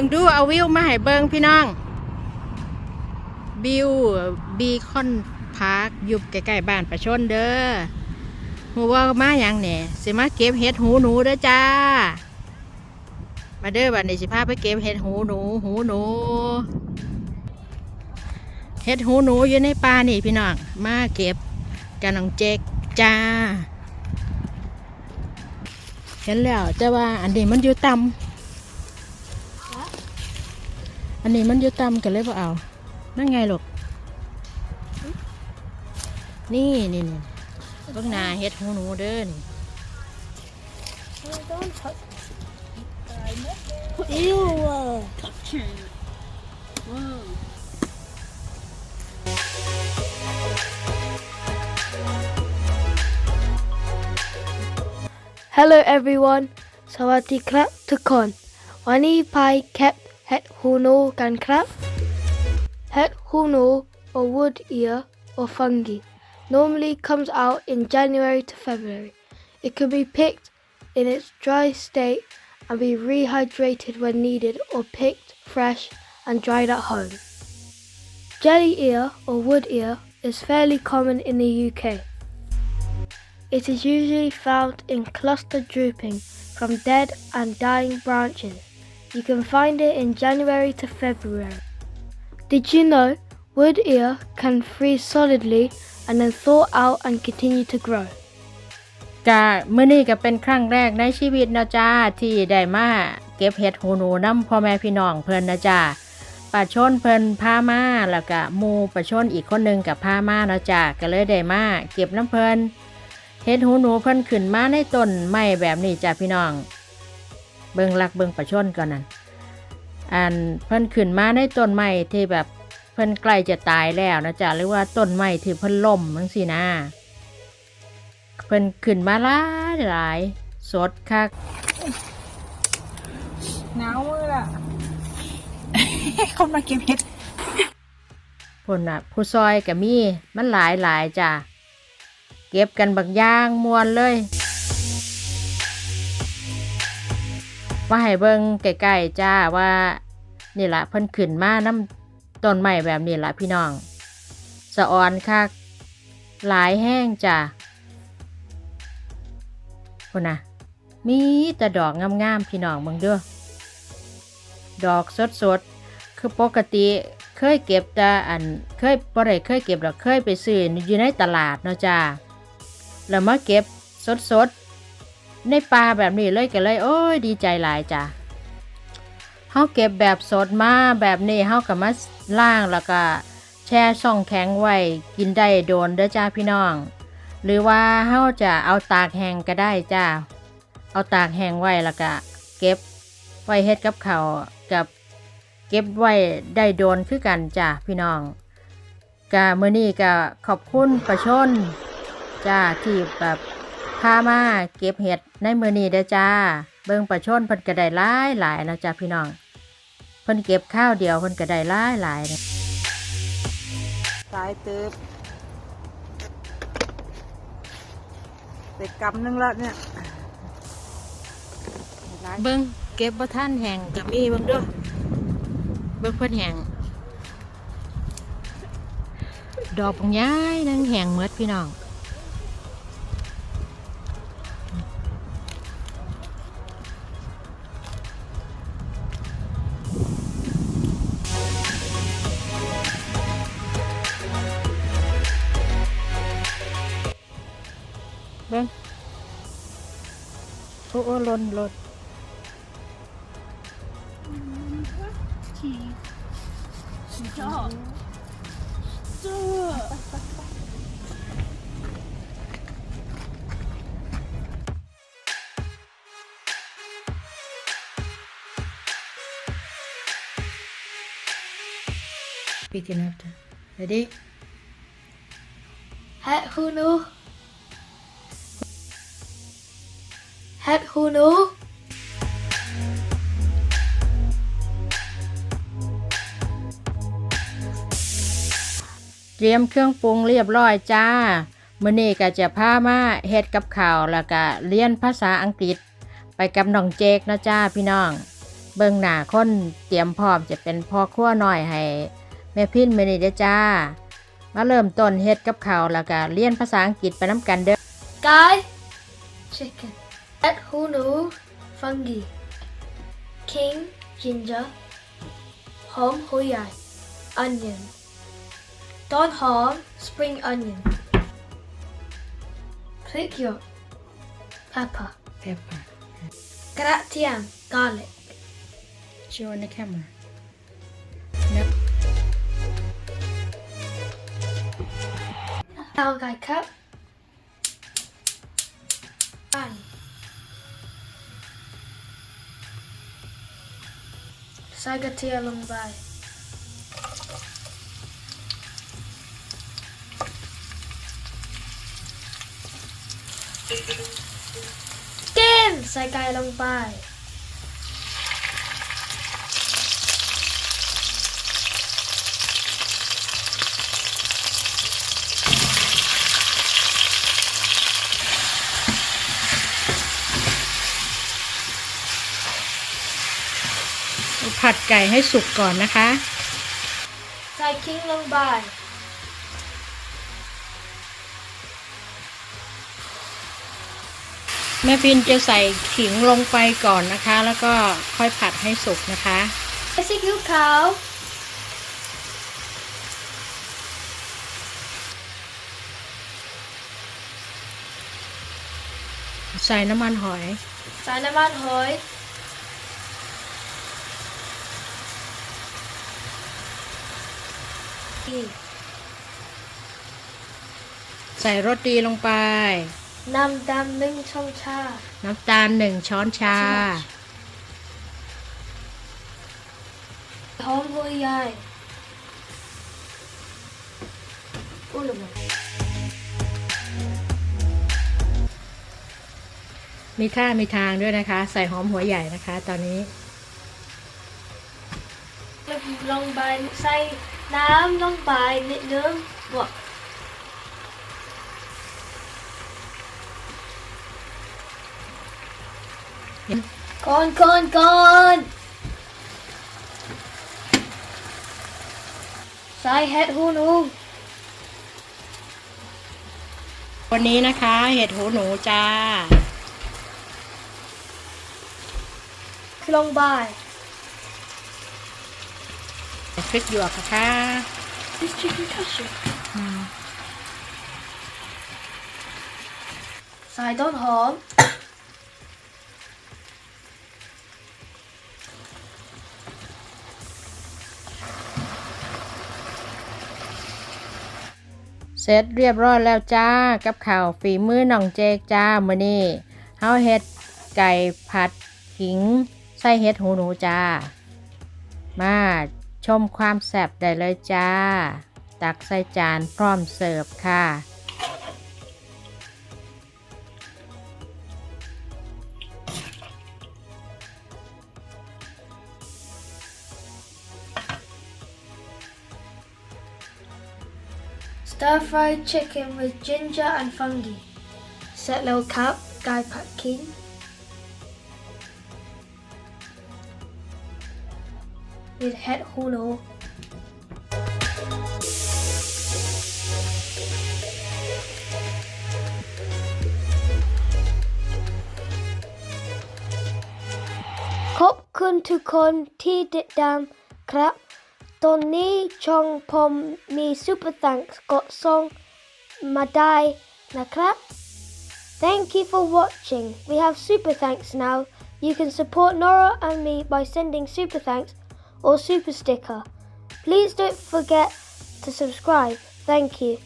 บิ่งดูเอาวิวมาให้เบิ่งพี่น้องวิวบีคอนพาร์คอยู่ใกล้ๆบ้านประชนเด้อหูว่ามาอย่างเนี่ยสิมาเก็บเห็ดหูหนูเด้อจ้า มาเด้อบัดนี้สิพาไปเก็บเห็ดหูหนู หูหนูเห็ดหูหนูอยู่ในป่านี่พี่น้องมาเก็บกันน้องเจกจ้า เห็นแล้วแต่ว่าอันนี้มันอยู่ต่ำ อันนี้มันอยู่ต่ำกันเลยว่าเอา นั่นไงหลูกนี่นี่นี่เบิ่งหน้าเห็ดหูหนูเด้อนี่ Ew. Hello everyone สวัสดีครับทุกคน วันนี้พายเก็บเห็ดหูหนูกันครั het hono can crab. Het hono or wood ear or fungi normally comes out in January to February. It can be picked in its dry state and be rehydrated when needed or picked fresh and dried at home. Jelly ear or wood ear is fairly common in the UK. It is usually found in cluster drooping from dead and dying branches. You can find it in January to February. Did you know wood ear can freeze solidly and then thaw out and continue to grow? กะมื้อนี้ก็เป็นครั้งแรกในชีวิตนะจ้าที่ได้มาเก็บเห็ดหูหนูน้ำพ่อแม่พี่น้องเพิ่นนะจ้าป่าชนเพิ่นพามาแล้วก็หมูป่าชนอีกคนหนึงกับพามานะจ้าก็เลยได้มาเก็บน้ำเพิ่นเห็ดหูหนูเพิ่นขึ้นมาในต้นไม้แบบนี้จ้าพี่น้อง เบิ่งลักเบิ่งป่าชนก่อนนั่นอันเพิ่นขึ้นมาในต้นไม้ที่แบบเพิ่นใกล้จะตายแล้วนะจ้าหรือว่าต้นไม้ที่เพิ่นล่มจังซี่นะเพิ่นขึ้นมาหลายหลายสดคักหนาวมือล่ะคนมาเก็บเห็ดพุ่นน่ะ ผู้ซอยก็มีมันหลายหลายจ้ะเก็บกันบักอย่างมวนเลย มาให้เบิ่งใกล้ๆจ้าว่านี่ละเพิ่นขึ้นมาน้ำต้นไม้แบบนี้ละพี่น้องสะออนคักหลายแห้งจ้ะพุ่นน่ะมีแต่ดอกงามๆพี่น้องเบิ่งเด้อดอกสดๆคือปกติเคยเก็บแต่อันเคยบ่ได้เคยเก็บหรอกเคยไปซื้ออยู่ในตลาดเนาะจ้าแล้วมาเก็บสดๆ ในป่าแบบนี้เลยก็เลย โอ้ยดีใจหลายจ้าเฮาเก็บแบบสดมาแบบนี้เฮาก็มาล้างแล้วก็แช่ช่องแข็งไว้กินได้โดนเด้อจ้าพี่น้อง หรือว่าเฮาจะเอาตากแห้งก็ได้จ้าเอาตากแห้งไว้แล้วก็เก็บไว้เฮ็ดกับเขากับเก็บไว้ได้โดนคือกันจ้าพี่น้องกะมื้อนี้ก็ขอบคุณประชนจ้าที่แบบ พามาเก็บเห็ดในมื้อนี้เด้อจ้า เบิ่งประชนเพิ่นก็ได้หลายหลายนะจ้าพี่น้อง เพิ่นเก็บข้าวเดียวเพิ่นก็ได้หลายหลายนะสายเติบแต่กำนึงแล้วเนี่ยหลายเบิ่งเก็บบ่ทันแห้งก็มีเบิ่งเด้อเบิ่งเพิ่นแห้งดอกปังย้ายนั่งแห้งหมดพี่น้อง เบิ่งโอ้โอ้หลนหลน Picking up. Ready? Het hunu. Het hunu. เตรียมเครื่องปรุงเรียบร้อยจ้ามื้อนี้ก็จะพามาเฮ็ดกับข้าวแล้วก็เรียนภาษาอังกฤษ ไปกับน้องเจกนะจ้าพี่น้อง เบิ่งหน้าคนเตรียมพร้อมจะเป็นพ่อครัวน้อยให้แม่พินมื้อนี้เด้อจ้า มาเริ่มต้นเฮ็ดกับข้าวแล้วก็เรียนภาษาอังกฤษไปนํกันเด้อ Guy, chicken. Het hunu, fungi. King, ginger. Hom hoyai, onion. Don hom, spring onion. Click your pepper. pepper Gratian, garlic. show in the camera Nope. guy cup. ใส่กระเทียมลงไป เกมใส่ไก่ลงไป ผัดไก่ให้สุกก่อนนะคะ Sai king lumbai. แม่พินจะใส่ขิงลงไปก่อนนะคะ แล้วก็ค่อยผัดให้สุกนะคะ Basic you cow. ใส่น้ำมันหอย Sai naman hoy. E. ใส่รสดีลงไป Nam dam ning chong cha. น้ำตาลหนึ่งช้อนชา Hom hoy yai. Ulaman. มีท่ามีทางด้วยนะคะ ใส่หอมหัวใหญ่นะคะ ตอนนี้ Long bài say nam long bài nịt nướng. What? Con con con. Sai hết hu nu. วันนี้นะคะ เห็ดหูหนูจ้า Long bài. พริกหยวกนะคะ This chicken cashew. อืม Sai ต้นหอมเสร็จเรียบร้อยแล้วจ้า กับข่าวฝีมือน้องเจกจ้ามื้อนี้เฮาเฮ็ดไก่ผัดขิง ใส่เห็ดหูหนูจ้า มา ชมความแซ่บได้เลยจ้า ตักใส่จานพร้อมเสิร์ฟค่ะส t i r fried chicken with ginger and fungi เสร็จแลครับกาผักคิง With head huno. Khop kun tu kon ti dit dam crap ตอนนี้ช่องผมมี Super Thanks กดส่งมาได้นะครับ Thank you for watching. We have Super Thanks now. You can support Nora and me by sending Super Thanks or Super Sticker. Please don't forget to subscribe. Thank you.